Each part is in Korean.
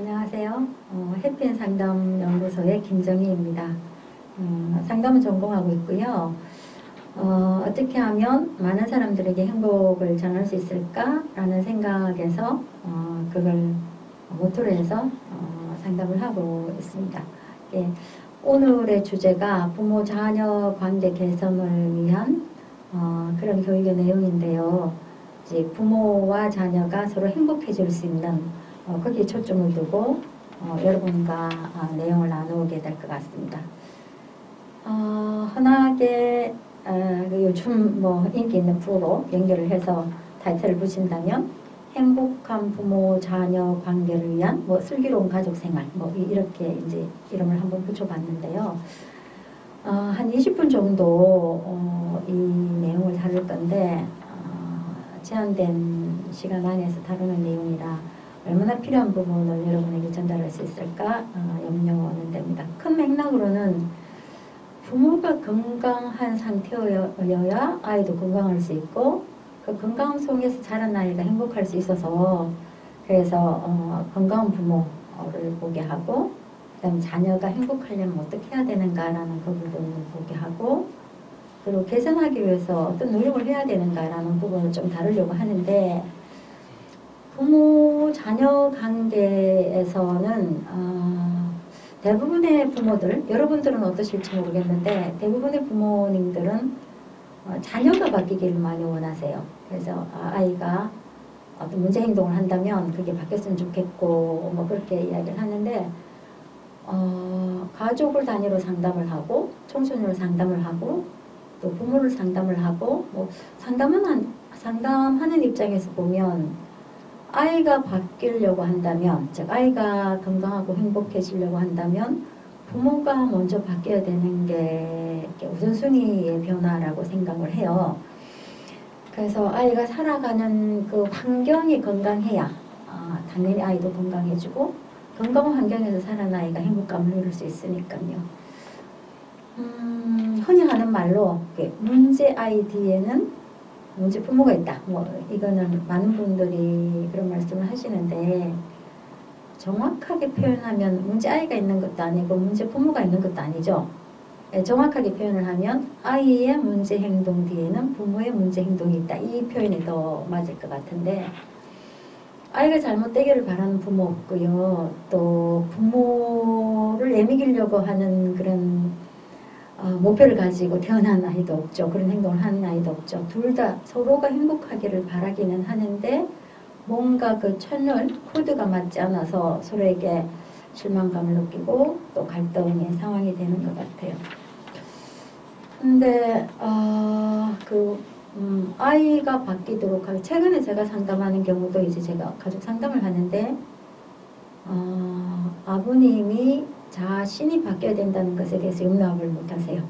안녕하세요. 어, 해피엔 상담 연구소의 김정희입니다. 어, 상담은 전공하고 있고요. 어, 어떻게 하면 많은 사람들에게 행복을 전할 수 있을까라는 생각에서 어, 그걸 모토로 해서 어, 상담을 하고 있습니다. 예, 오늘의 주제가 부모 자녀 관계 개선을 위한 어, 그런 교육의 내용인데요. 이제 부모와 자녀가 서로 행복해질 수 있는 어, 거기에 초점을 두고 어, 여러분과 아, 내용을 나누게 될 것 같습니다. 어, 흔하게 어, 그 요즘 뭐 인기 있는 프로 연결을 해서 타이틀을 붙인다면 행복한 부모 자녀 관계를 위한 뭐 슬기로운 가족 생활 뭐 이- 이렇게 이제 이름을 한번 붙여봤는데요. 어, 한 20분 정도 어, 이 내용을 다룰 건데 어, 제한된 시간 안에서 다루는 내용이라 얼마나 필요한 부분을 여러분에게 전달할 수 있을까 어, 염려는 됩니다. 큰 맥락으로는 부모가 건강한 상태여야 아이도 건강할 수 있고 그 건강함 속에서 자란 아이가 행복할 수 있어서 그래서 어, 건강한 부모를 보게 하고 그다음 자녀가 행복하려면 어떻게 해야 되는가라는 그 부분을 보게 하고 그리고 개선하기 위해서 어떤 노력을 해야 되는가라는 부분을 좀 다루려고 하는데 부모 자녀 관계에서는 어, 대부분의 부모들 여러분들은 어떠실지 모르겠는데 대부분의 부모님들은 어, 자녀가 바뀌기를 많이 원하세요. 그래서 아, 아이가 어떤 문제 행동을 한다면 그게 바뀌었으면 좋겠고 뭐 그렇게 이야기를 하는데 어, 가족을 단위로 상담을 하고 청소년을 상담을 하고 또 부모를 상담을 하고 뭐 상담은 한, 상담하는 입장에서 보면 아이가 바뀌려고 한다면 즉 아이가 건강하고 행복해지려고 한다면 부모가 먼저 바뀌어야 되는 게 우선순위의 변화라고 생각을 해요. 그래서 아이가 살아가는 그 환경이 건강해야 아, 당연히 아이도 건강해지고 건강한 환경에서 살아난 아이가 행복감을 누릴 수 있으니까요. 음, 흔히 하는 말로 문제 아이 뒤에는 문제 부모가 있다. 뭐 이거는 많은 분들이 그런 말씀을 하시는데 정확하게 표현하면 문제 아이가 있는 것도 아니고 문제 부모가 있는 것도 아니죠. 예, 정확하게 표현을 하면 아이의 문제 행동 뒤에는 부모의 문제 행동이 있다. 이 표현이 더 맞을 것 같은데 아이가 잘못되기를 바라는 부모 없고요. 또 부모를 애미기려고 하는 그런 어, 목표를 가지고 태어난 아이도 없죠. 그런 행동을 하는 아이도 없죠. 둘 다 서로가 행복하기를 바라기는 하는데 뭔가 그 천열 코드가 맞지 않아서 서로에게 실망감을 느끼고 또 갈등의 상황이 되는 것 같아요. 근데 어, 그 음, 아이가 바뀌도록 하고 최근에 제가 상담하는 경우도 이제 제가 가족 상담을 하는데 어, 아버님이 자신이 바뀌어야 된다는 것에 대해서 용납을 못하세요.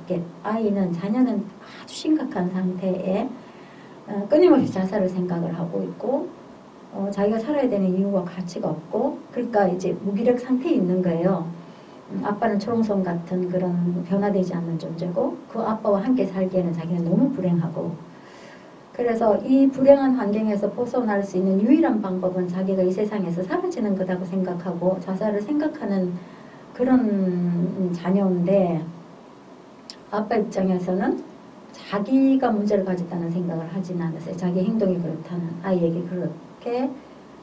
아이는 자녀는 아주 심각한 상태에 어, 끊임없이 자살을 생각을 하고 있고 어, 자기가 살아야 되는 이유와 가치가 없고 그러니까 이제 무기력 상태에 있는 거예요. 음, 아빠는 초롱성 같은 그런 변화되지 않는 존재고 그 아빠와 함께 살기에는 자기는 너무 불행하고 그래서 이 불행한 환경에서 벗어날 수 있는 유일한 방법은 자기가 이 세상에서 사라지는 거라고 생각하고 자살을 생각하는 그런 자녀인데 아빠 입장에서는 자기가 문제를 가졌다는 생각을 하지는 않았어요. 자기 행동이 그렇다는 아이에게 그렇게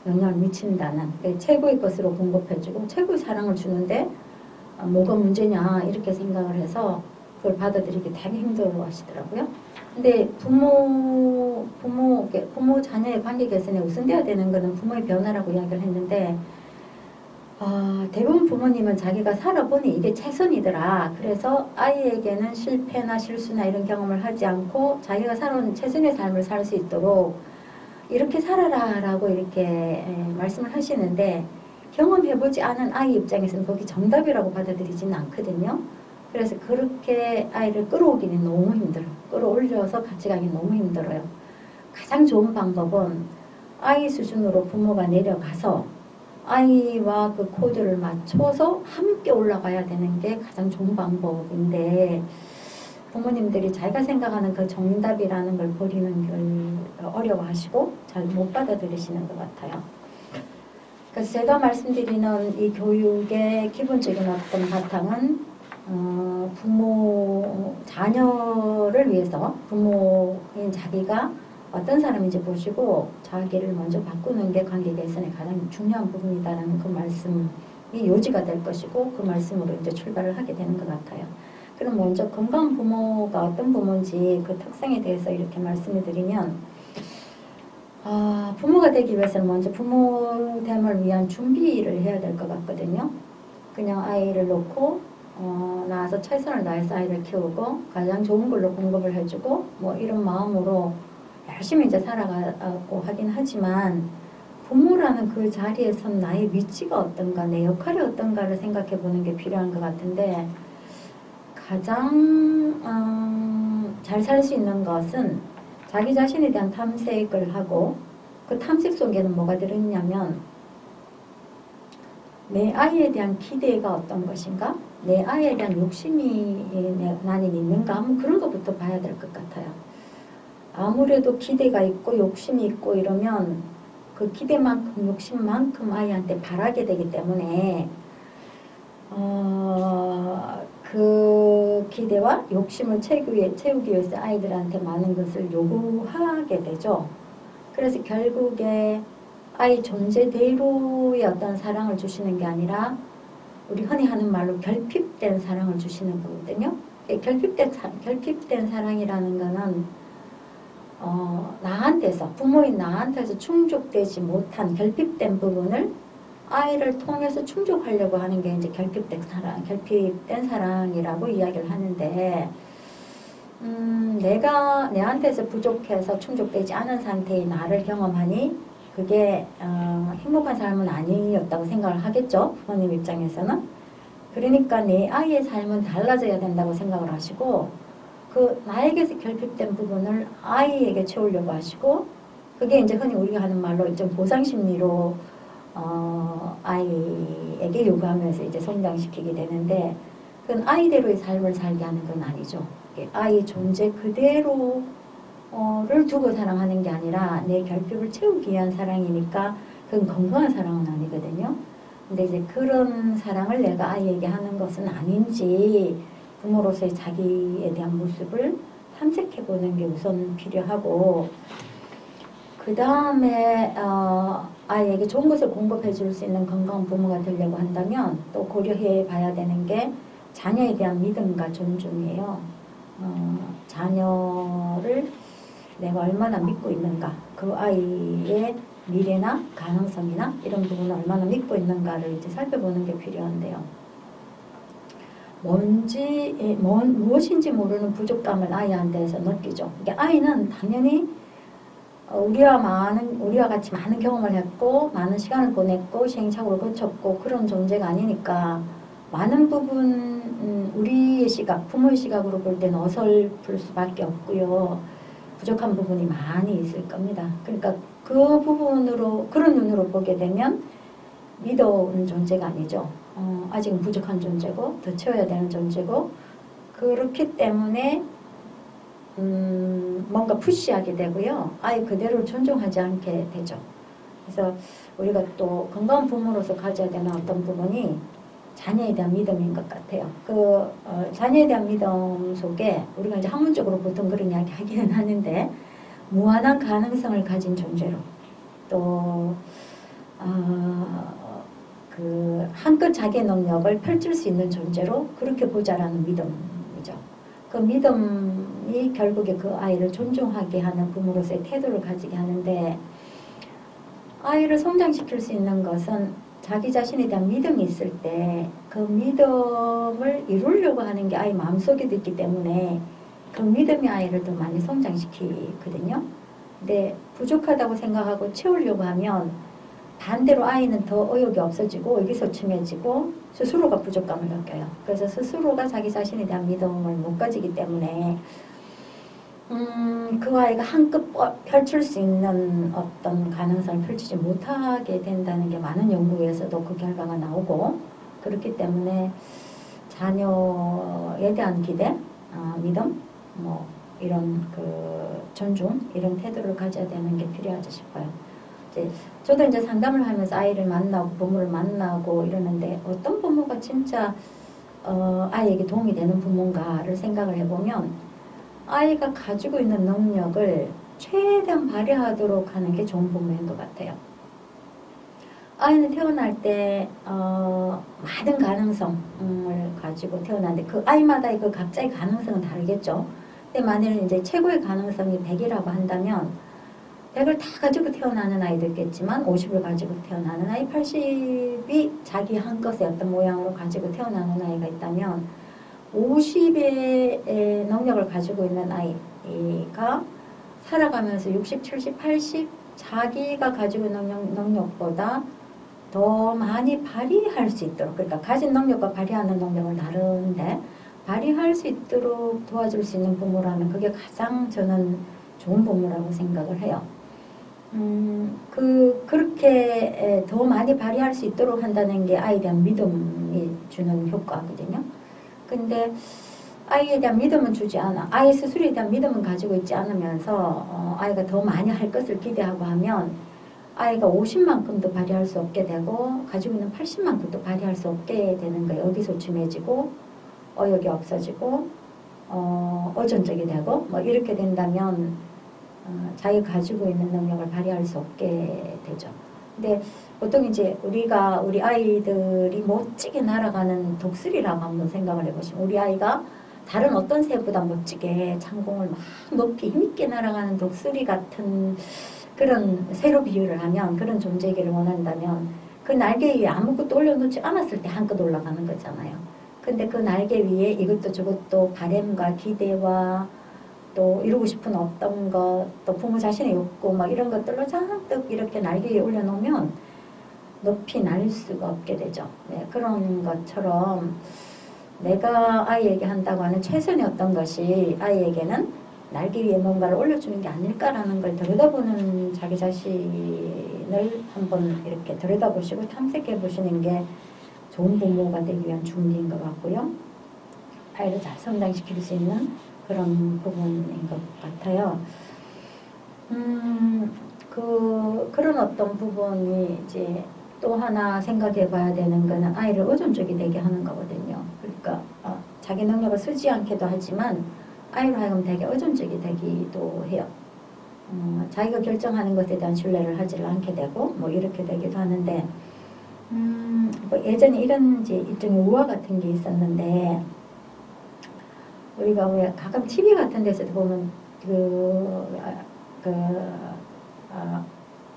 영향을 미친다는 그 최고의 것으로 공급해주고 최고의 사랑을 주는데 아, 뭐가 문제냐 이렇게 생각을 해서 그걸 받아들이기 되게 힘들어 하시더라고요. 근데 부모 부모 부모 자녀의 관계 개선에 우선돼야 되는 거는 부모의 변화라고 이야기를 했는데 아, 대부분 부모님은 자기가 살아보니 이게 최선이더라. 그래서 아이에게는 실패나 실수나 이런 경험을 하지 않고 자기가 살아온 최선의 삶을 살 수 있도록 이렇게 살아라 라고 이렇게 에, 말씀을 하시는데 경험해보지 않은 아이 입장에서는 거기 정답이라고 받아들이지는 않거든요. 그래서 그렇게 아이를 끌어오기는 너무 힘들어요. 끌어올려서 같이 가기 너무 힘들어요. 가장 좋은 방법은 아이 수준으로 부모가 내려가서 아이와 그 코드를 맞춰서 함께 올라가야 되는 게 가장 좋은 방법인데 부모님들이 자기가 생각하는 그 정답이라는 걸 버리는 걸 어려워하시고 잘 못 받아들이시는 것 같아요. 그래서 제가 말씀드리는 이 교육의 기본적인 어떤 바탕은 어, 부모 자녀를 위해서 부모인 자기가 어떤 사람인지 보시고 자기를 먼저 바꾸는 게 관계 개선의 가장 중요한 부분이다라는 그 말씀이 요지가 될 것이고 그 말씀으로 이제 출발을 하게 되는 것 같아요. 그럼 먼저 건강한 부모가 어떤 부모인지 그 특성에 대해서 이렇게 말씀을 드리면 아, 부모가 되기 위해서는 먼저 부모됨을 위한 준비를 해야 될 것 같거든요. 그냥 아이를 놓고 어, 나와서 최선을 다해서 아이를 키우고 가장 좋은 걸로 공급을 해주고 뭐 이런 마음으로 열심히 이제 살아가고 하긴 하지만 부모라는 그 자리에 선 나의 위치가 어떤가 내 역할이 어떤가를 생각해 보는 게 필요한 것 같은데 가장 음, 잘살 수 있는 것은 자기 자신에 대한 탐색을 하고 그 탐색 속에는 뭐가 들어있냐면 내 아이에 대한 기대가 어떤 것인가? 내 아이에 대한 욕심이 내- 나는 있는가? 뭐 그런 것부터 봐야 될 것 같아요 아무래도 기대가 있고 욕심이 있고 이러면 그 기대만큼 욕심만큼 아이한테 바라게 되기 때문에 어, 그 기대와 욕심을 채우기, 위해, 채우기 위해서 아이들한테 많은 것을 요구하게 되죠. 그래서 결국에 아이 존재대로의 어떤 사랑을 주시는 게 아니라 우리 흔히 하는 말로 결핍된 사랑을 주시는 거거든요. 이 결핍된, 사- 결핍된 사랑이라는 거는 어, 나한테서 부모인 나한테서 충족되지 못한 결핍된 부분을 아이를 통해서 충족하려고 하는 게 이제 결핍된 사랑, 결핍된 사랑이라고 이야기를 하는데, 음, 내가 내한테서 부족해서 충족되지 않은 상태의 나를 경험하니 그게 어, 행복한 삶은 아니었다고 생각을 하겠죠 부모님 입장에서는. 그러니까 내 아이의 삶은 달라져야 된다고 생각을 하시고 그 나에게서 결핍된 부분을 아이에게 채우려고 하시고 그게 이제 흔히 우리가 하는 말로 좀 보상 심리로 어, 아이에게 요구하면서 이제 성장시키게 되는데 그건 아이대로의 삶을 살게 하는 건 아니죠. 아이 존재 그대로를 두고 사랑하는 게 아니라 내 결핍을 채우기 위한 사랑이니까 그건 건강한 사랑은 아니거든요. 근데 이제 그런 사랑을 내가 아이에게 하는 것은 아닌지 부모로서의 자기에 대한 모습을 탐색해 보는 게 우선 필요하고 그 다음에 어, 아이에게 좋은 것을 공급해 줄 수 있는 건강한 부모가 되려고 한다면 또 고려해 봐야 되는 게 자녀에 대한 믿음과 존중이에요. 어, 자녀를 내가 얼마나 믿고 있는가, 그 아이의 미래나 가능성이나 이런 부분을 얼마나 믿고 있는가를 이제 살펴보는 게 필요한데요. 뭔지, 예, 뭔, 무엇인지 모르는 부족감을 아이한테 서 느끼죠. 이게 아이는 당연히 어, 우리와 많은 우리와 같이 많은 경험을 했고 많은 시간을 보냈고 시행착오를 거쳤고 그런 존재가 아니니까 많은 부분 음, 우리의 시각 부모의 시각으로 볼 때는 어설플 수밖에 없고요. 부족한 부분이 많이 있을 겁니다. 그러니까 그 부분으로 그런 눈으로 보게 되면 믿어온 존재가 아니죠 어, 아직은 부족한 존재고 더 채워야 되는 존재고 그렇기 때문에 음, 뭔가 푸시하게 되고요. 아예 그대로 존중하지 않게 되죠. 그래서 우리가 또 건강한 부모로서 가져야 되는 어떤 부분이 자녀에 대한 믿음인 것 같아요. 그 어, 자녀에 대한 믿음 속에 우리가 이제 학문적으로 보통 그런 이야기 하기는 하는데 무한한 가능성을 가진 존재로 또 어, 그 한껏 자기의 능력을 펼칠 수 있는 존재로 그렇게 보자라는 믿음이죠. 그 믿음이 결국에 그 아이를 존중하게 하는 부모로서의 태도를 가지게 하는데 아이를 성장시킬 수 있는 것은 자기 자신에 대한 믿음이 있을 때 그 믿음을 이루려고 하는 게 아이 마음속에도 있기 때문에 그 믿음이 아이를 더 많이 성장시키거든요. 근데 부족하다고 생각하고 채우려고 하면 반대로 아이는 더 의욕이 없어지고 의기소침해지고 스스로가 부족감을 느껴요. 그래서 스스로가 자기 자신에 대한 믿음을 못 가지기 때문에 음, 그 아이가 한껏 뻗- 펼칠 수 있는 어떤 가능성을 펼치지 못하게 된다는 게 많은 연구에서도 그 결과가 나오고 그렇기 때문에 자녀에 대한 기대, 아, 믿음, 뭐 이런 그 존중 이런 태도를 가져야 되는 게 필요하지 싶어요. 이제 저도 이제 상담을 하면서 아이를 만나고 부모를 만나고 이러는데 어떤 부모가 진짜 어, 아이에게 도움이 되는 부모인가를 생각을 해보면 아이가 가지고 있는 능력을 최대한 발휘하도록 하는 게 좋은 부모인 것 같아요. 아이는 태어날 때 어, 많은 가능성을 가지고 태어났는데 그 아이마다 그 각자의 가능성은 다르겠죠. 근데 만일 이제 최고의 가능성이 100이라고 한다면 100을 다 가지고 태어나는 아이도 있겠지만 50을 가지고 태어나는 아이, 80이 자기 한 것의 어떤 모양으로 가지고 태어나는 아이가 있다면 50의 능력을 가지고 있는 아이가 살아가면서 60, 70, 80 자기가 가지고 있는 능력, 능력보다 더 많이 발휘할 수 있도록 그러니까 가진 능력과 발휘하는 능력은 다른데 발휘할 수 있도록 도와줄 수 있는 부모라면 그게 가장 저는 좋은 부모라고 생각을 해요. 음, 그, 그렇게 에, 더 많이 발휘할 수 있도록 한다는 게 아이에 대한 믿음이 주는 효과거든요. 근데 아이에 대한 믿음은 주지 않아. 아이 스스로에 대한 믿음은 가지고 있지 않으면서 어, 아이가 더 많이 할 것을 기대하고 하면 아이가 50만큼도 발휘할 수 없게 되고 가지고 있는 80만큼도 발휘할 수 없게 되는 거예요. 어기소침해지고 어역이 없어지고 어, 어전적이 되고 뭐 이렇게 된다면 어, 자기가 가지고 있는 능력을 발휘할 수 없게 되죠. 근데 보통 이제 우리가 우리 아이들이 멋지게 날아가는 독수리라고 한번 생각을 해보시면 우리 아이가 다른 어떤 새보다 멋지게 창공을 막 높이 힘있게 날아가는 독수리 같은 그런 새로 비유를 하면 그런 존재이기를 원한다면 그 날개 위에 아무것도 올려놓지 않았을 때 한껏 올라가는 거잖아요. 근데 그 날개 위에 이것도 저것도 바램과 기대와 또 이루고 싶은 어떤 것, 또 부모 자신의 욕구 막 이런 것들로 잔뜩 이렇게 날개 위에 올려놓으면 높이 날 수가 없게 되죠. 네, 그런 것처럼 내가 아이에게 한다고 하는 최선의 어떤 것이 아이에게는 날개 위에 뭔가를 올려주는 게 아닐까라는 걸 들여다보는 자기 자신을 한번 이렇게 들여다보시고 탐색해 보시는 게 좋은 부모가 되기 위한 준비인 것 같고요. 아이를 잘 성장시킬 수 있는 그런 부분인 것 같아요. 음, 그, 그런 어떤 부분이 이제 또 하나 생각해 봐야 되는 거는 아이를 의존적이 되게 하는 거거든요. 그러니까 어, 자기 능력을 쓰지 않게도 하지만 아이로 하여금 되게 의존적이 되기도 해요. 어, 자기가 결정하는 것에 대한 신뢰를 하지 않게 되고 뭐 이렇게 되기도 하는데 음, 뭐 예전에 이런 이제 일종의 우화 같은 게 있었는데 우리가 왜 가끔 TV 같은 데서도 보면 그, 아, 그 어,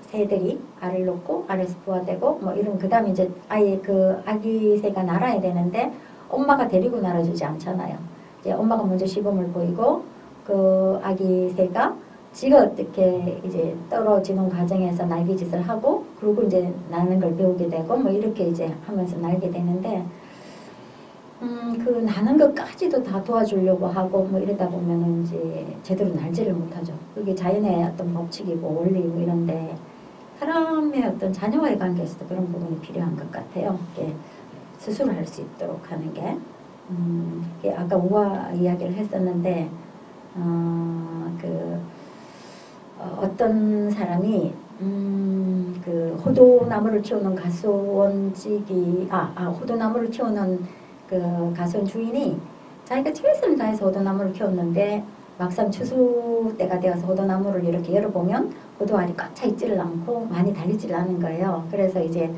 새들이 알을 놓고 알에서 부화되고 뭐 이런 그 다음에 이제 아이 그 아기 새가 날아야 되는데 엄마가 데리고 날아주지 않잖아요. 이제 엄마가 먼저 시범을 보이고 그 아기 새가 지가 어떻게 이제 떨어지는 과정에서 날개짓을 하고 그리고 이제 나는 걸 배우게 되고 뭐 이렇게 이제 하면서 날게 되는데 음, 그 나는 것까지도 다 도와주려고 하고 뭐 이러다 보면은 이제 제대로 날지를 못하죠. 그게 자연의 어떤 법칙이고 원리고 이런데 사람의 어떤 자녀와의 관계에서도 그런 부분이 필요한 것 같아요. 이게 스스로 할 수 있도록 하는 게. 음, 아까 우화 이야기를 했었는데, 어, 그, 어, 어떤 사람이, 음, 그, 호도나무를 키우는 가수원직이, 아, 아, 호도나무를 키우는 그 가수원 주인이 자기가 최선을 다해서 호도나무를 키웠는데, 막상 추수 때가 되어서 호도나무를 이렇게 열어보면 호도알이 꽉 차 있지를 않고 많이 달리지를 않은 거예요. 그래서 이제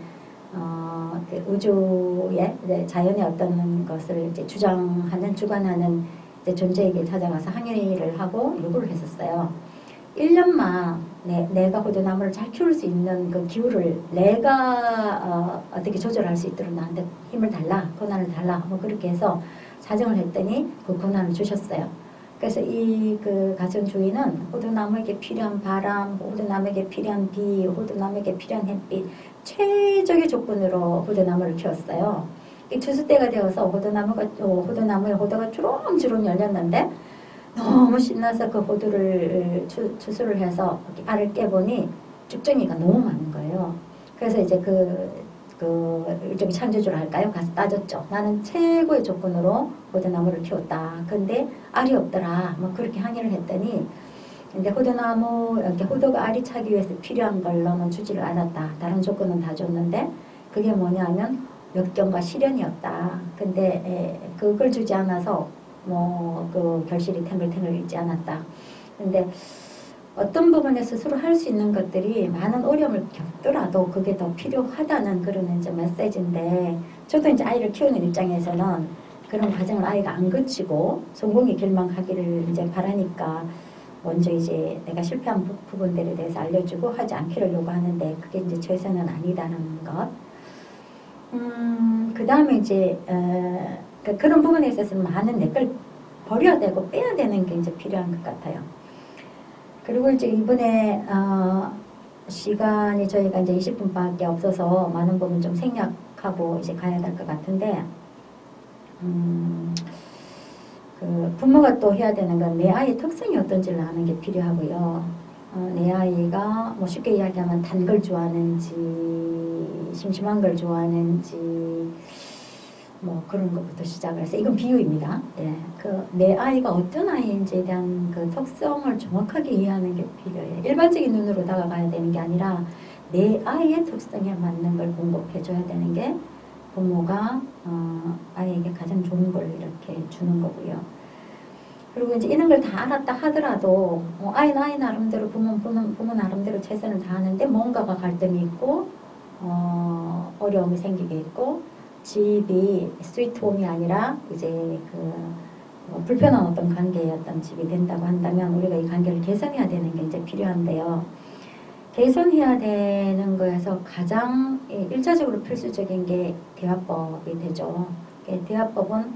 어, 그 우주의 이제 자연의 어떤 것을 이제 주장하는 주관하는 이제 존재에게 찾아가서 항의를 하고 요구를 했었어요. 1년만 내, 내가 호두나무를 잘 키울 수 있는 그 기후를 내가 어, 어떻게 조절할 수 있도록 나한테 힘을 달라, 권한을 달라, 뭐 그렇게 해서 사정을 했더니 그 권한을 주셨어요. 그래서 이 그 가정 주인은 호두나무에게 필요한 바람, 호두나무에게 필요한 비, 호두나무에게 필요한 햇빛 최적의 조건으로 호두나무를 키웠어요. 이 추수 때가 되어서 호두나무가 어, 호두나무에 호두가 주렁주렁 열렸는데 너무 신나서 그 호두를 추, 추수를 해서 알을 깨보니 쭉정이가 너무 많은 거예요. 그래서 이제 그, 그 일종의 창조주를 할까요? 가서 따졌죠. 나는 최고의 조건으로 호두나무를 키웠다. 근데 알이 없더라. 뭐 그렇게 항의를 했더니 근데 호두나무 이렇게 호두가 알이 차기 위해서 필요한 걸로는 주지를 않았다. 다른 조건은 다 줬는데 그게 뭐냐면 역경과 시련이었다. 근데 에, 그걸 주지 않아서 뭐 그 결실이 탱글탱글 있지 않았다. 근데 어떤 부분에 스스로 할 수 있는 것들이 많은 어려움을 겪더라도 그게 더 필요하다는 그런 이제 메시지인데 저도 이제 아이를 키우는 입장에서는 그런 과정을 아이가 안 거치고 성공의 길만 가기를 이제 바라니까 먼저 이제 내가 실패한 부- 부분들에 대해서 알려주고 하지 않기를 요구하는데 그게 이제 최선은 아니다는 것. 음, 그 다음에 이제, 어, 그- 그런 부분에 있어서는 많은 내걸 버려야 되고 빼야 되는 게 이제 필요한 것 같아요. 그리고 이제 이번에, 어, 시간이 저희가 이제 20분밖에 없어서 많은 부분 좀 생략하고 이제 가야 될 것 같은데, 음, 그 부모가 또 해야 되는 건 내 아이의 특성이 어떤지를 아는 게 필요하고요. 어, 내 아이가 뭐 쉽게 이야기하면 단 걸 좋아하는지 심심한 걸 좋아하는지 뭐 그런 것부터 시작을 해서 이건 비유입니다. 예, 그내 아이가 어떤 아이인지에 대한 그 특성을 정확하게 이해하는 게 필요해요. 일반적인 눈으로 다가가야 되는 게 아니라 내 아이의 특성에 맞는 걸 공급해 줘야 되는 게 부모가 어, 아이에게 가장 좋은 걸 이렇게 주는 거고요. 그리고 이제 이런 걸 다 알았다 하더라도 어, 아이 나름대로 부모, 부모, 부모 나름대로 최선을 다하는데 뭔가가 갈등이 있고 어, 어려움이 생기게 있고 집이 스위트홈이 아니라 이제 그뭐 불편한 어떤 관계였던 집이 된다고 한다면 우리가 이 관계를 개선해야 되는 게 이제 필요한데요. 개선해야 되는 거에서 가장 예, 일차적으로 필수적인 게 대화법이 되죠. 예, 대화법은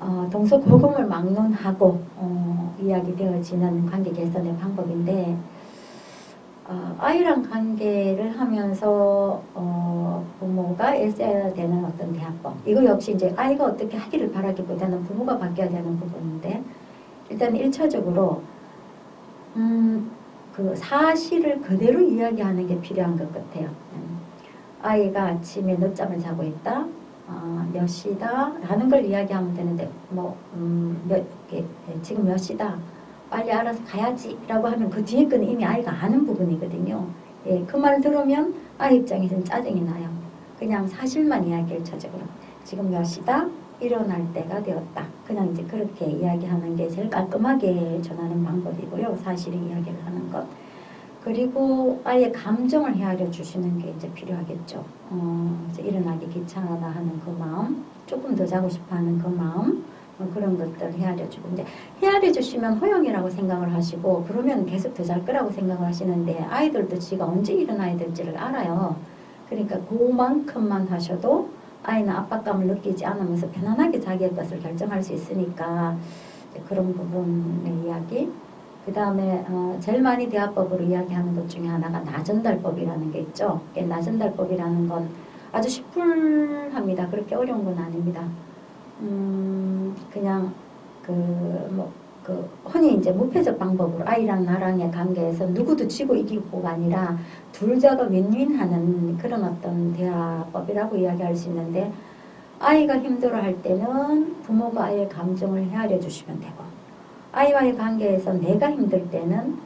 어, 동서고금을 막론하고 어, 이야기되어지는 관계 개선의 방법인데 어, 아이랑 관계를 하면서 어, 부모가 애써야 되는 어떤 대화법 이거 역시 이제 아이가 어떻게 하기를 바라기보다는 부모가 바뀌어야 되는 부분인데 일단 일차적으로 음, 그 사실을 그대로 이야기하는 게 필요한 것 같아요. 음, 아이가 아침에 늦잠을 자고 있다. 어, 몇 시다 라는 걸 이야기하면 되는데 뭐 음, 몇, 예, 지금 몇 시다 빨리 알아서 가야지 라고 하면 그 뒤에 거는 이미 아이가 아는 부분이거든요. 예, 그말 들으면 아이 입장에서는 짜증이 나요. 그냥 사실만 이야기를 차적으로 지금 몇 시다? 일어날 때가 되었다. 그냥 이제 그렇게 이야기하는 게 제일 깔끔하게 전하는 방법이고요. 사실을 이야기를 하는 것. 그리고 아예 감정을 헤아려 주시는 게 이제 필요하겠죠. 어, 이제 일어나기 귀찮아다 하는 그 마음, 조금 더 자고 싶어 하는 그 마음, 어, 그런 것들 헤아려 주고. 이제 헤아려 주시면 허용이라고 생각을 하시고, 그러면 계속 더 잘 거라고 생각을 하시는데, 아이들도 지가 언제 일어나야 될지를 알아요. 그러니까 그만큼만 하셔도 아이는 압박감을 느끼지 않으면서 편안하게 자기의 것을 결정할 수 있으니까, 그런 부분의 이야기. 그 다음에 어, 제일 많이 대화법으로 이야기하는 것 중에 하나가 나전달법이라는 게 있죠. 이 나전달법이라는 건 아주 시풀합니다. 그렇게 어려운 건 아닙니다. 음, 그냥 그 뭐그 흔히 이제 무패적 방법으로 아이랑 나랑의 관계에서 누구도 지고 이기고가 아니라 둘 다가 윈윈하는 그런 어떤 대화법이라고 이야기할 수 있는데 아이가 힘들어할 때는 부모가 아이의 감정을 헤아려 주시면 되고 아이와의 관계에서 내가 힘들 때는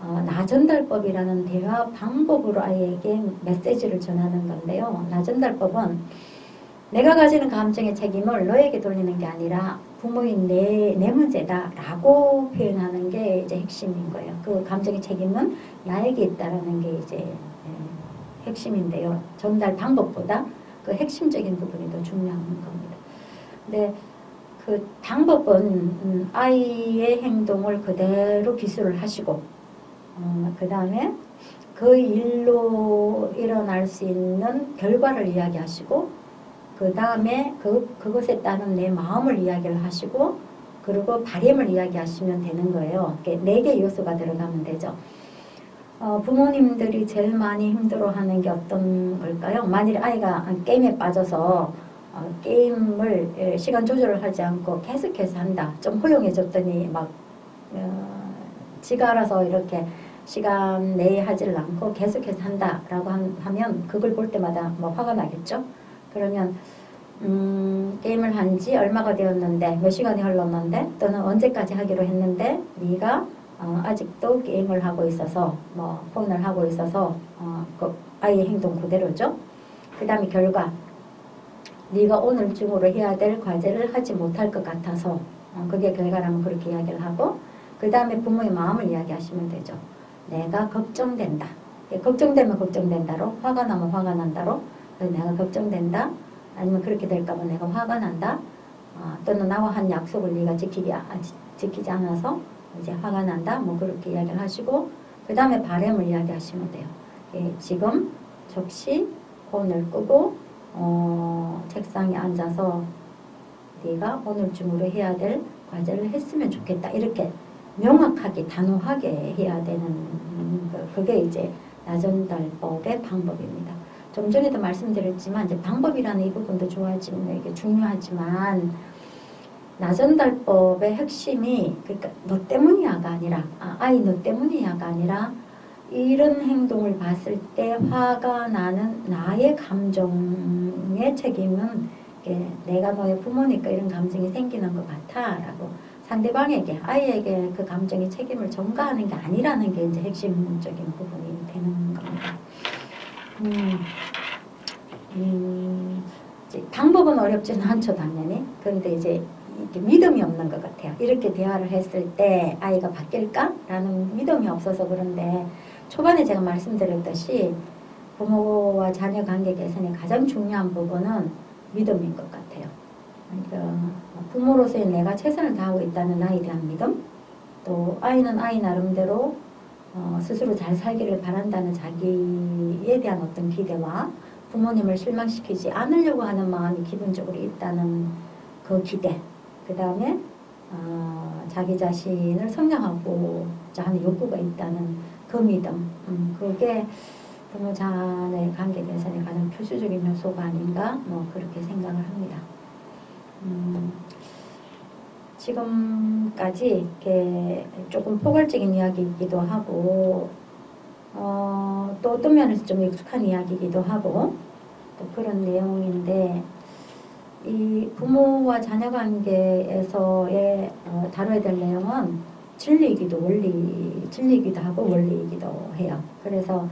어, 나전달법이라는 대화 방법으로 아이에게 메시지를 전하는 건데요. 나전달법은 내가 가지는 감정의 책임을 너에게 돌리는 게 아니라 부모인 내, 내 문제다 라고 표현하는 게 이제 핵심인 거예요. 그 감정의 책임은 나에게 있다라는 게 이제 예, 핵심인데요. 전달 방법보다 그 핵심적인 부분이 더 중요한 겁니다. 근데 그 방법은 음, 아이의 행동을 그대로 기술을 하시고 어, 그 다음에 그 일로 일어날 수 있는 결과를 이야기하시고 그 다음에 그, 그것에 따른 내 마음을 이야기를 하시고 그리고 바램을 이야기하시면 되는 거예요. 네 개 요소가 들어가면 되죠. 어, 부모님들이 제일 많이 힘들어하는 게 어떤 걸까요? 만일 아이가 게임에 빠져서 어, 게임을 예, 시간 조절을 하지 않고 계속해서 한다. 좀 허용해줬더니 막 어, 지가 알아서 이렇게 시간 내에 하지를 않고 계속해서 한다라고 한- 하면 그걸 볼 때마다 뭐 화가 나겠죠. 그러면 음, 게임을 한 지 얼마가 되었는데 몇 시간이 흘렀는데 또는 언제까지 하기로 했는데 네가 어, 아직도 게임을 하고 있어서 뭐 폰을 하고 있어서 어, 그 아이의 행동 그대로죠. 그 다음에 결과 네가 오늘 중으로 해야 될 과제를 하지 못할 것 같아서 어, 그게 결과라면 그렇게 이야기를 하고 그 다음에 부모의 마음을 이야기하시면 되죠. 내가 걱정된다. 예, 걱정되면 걱정된다로 화가 나면 화가 난다로 내가 걱정된다. 아니면 그렇게 될까봐 내가 화가 난다. 어, 또는 나와 한 약속을 네가 지키지, 아, 지- 지키지 않아서 이제 화가 난다. 뭐 그렇게 이야기를 하시고 그 다음에 바램을 이야기하시면 돼요. 예, 지금 적시 폰을 끄고 어, 책상에 앉아서 네가 오늘 중으로 해야 될 과제를 했으면 좋겠다. 이렇게 명확하게 단호하게 해야 되는 음, 그- 그게 이제 나전달법의 방법입니다. 좀 전에도 말씀드렸지만 이제 방법이라는 이 부분도 좋아지면 이게 중요하지만 나전달법의 핵심이 그러니까 너 때문이야가 아니라 아, 아이 너 때문이야가 아니라 이런 행동을 봤을 때 화가 나는 나의 감정의 책임은 이게 내가 너의 부모니까 이런 감정이 생기는 것 같아라고 상대방에게 아이에게 그 감정의 책임을 전가하는 게 아니라는 게 이제 핵심적인 부분이 되는 겁니다. 음, 음, 방법은 어렵지는 않죠 당연히. 그런데 이제 믿음이 없는 것 같아요. 이렇게 대화를 했을 때 아이가 바뀔까 라는 믿음이 없어서 그런데 초반에 제가 말씀드렸듯이 부모와 자녀 관계 개선의 가장 중요한 부분은 믿음인 것 같아요. 그러니까 부모로서의 내가 최선을 다하고 있다는 나에 대한 믿음, 또 아이는 아이 나름대로 어, 스스로 잘 살기를 바란다는 자기에 대한 어떤 기대와 부모님을 실망시키지 않으려고 하는 마음이 기본적으로 있다는 그 기대, 그 다음에 어, 자기 자신을 성장하고자 하는 욕구가 있다는 그 믿음, 음, 그게 부모 자녀의 관계 개선의 가장 필수적인 요소가 아닌가 뭐 그렇게 생각을 합니다. 음, 지금까지 이렇게 조금 포괄적인 이야기이기도 하고 어, 또 어떤 면에서 좀 익숙한 이야기이기도 하고 또 그런 내용인데 이 부모와 자녀 관계에서의 어, 다뤄야 될 내용은 진리이기도 원리, 진리이기도 하고 원리이기도 해요. 그래서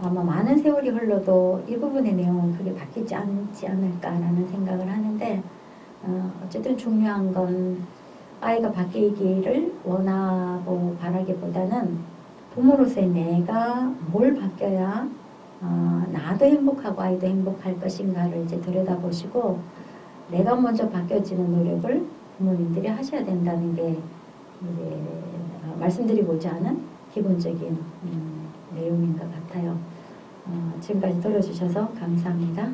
아마 많은 세월이 흘러도 이 부분의 내용은 크게 바뀌지 않지 않을까라는 생각을 하는데 어, 어쨌든 중요한 건 아이가 바뀌기를 원하고 바라기보다는 부모로서의 내가 뭘 바뀌어야 어, 나도 행복하고 아이도 행복할 것인가를 이제 들여다보시고 내가 먼저 바뀌어지는 노력을 부모님들이 하셔야 된다는 게 이제 어, 말씀드리고자 하는 기본적인 음, 내용인 것 같아요. 어, 지금까지 들어주셔서 감사합니다.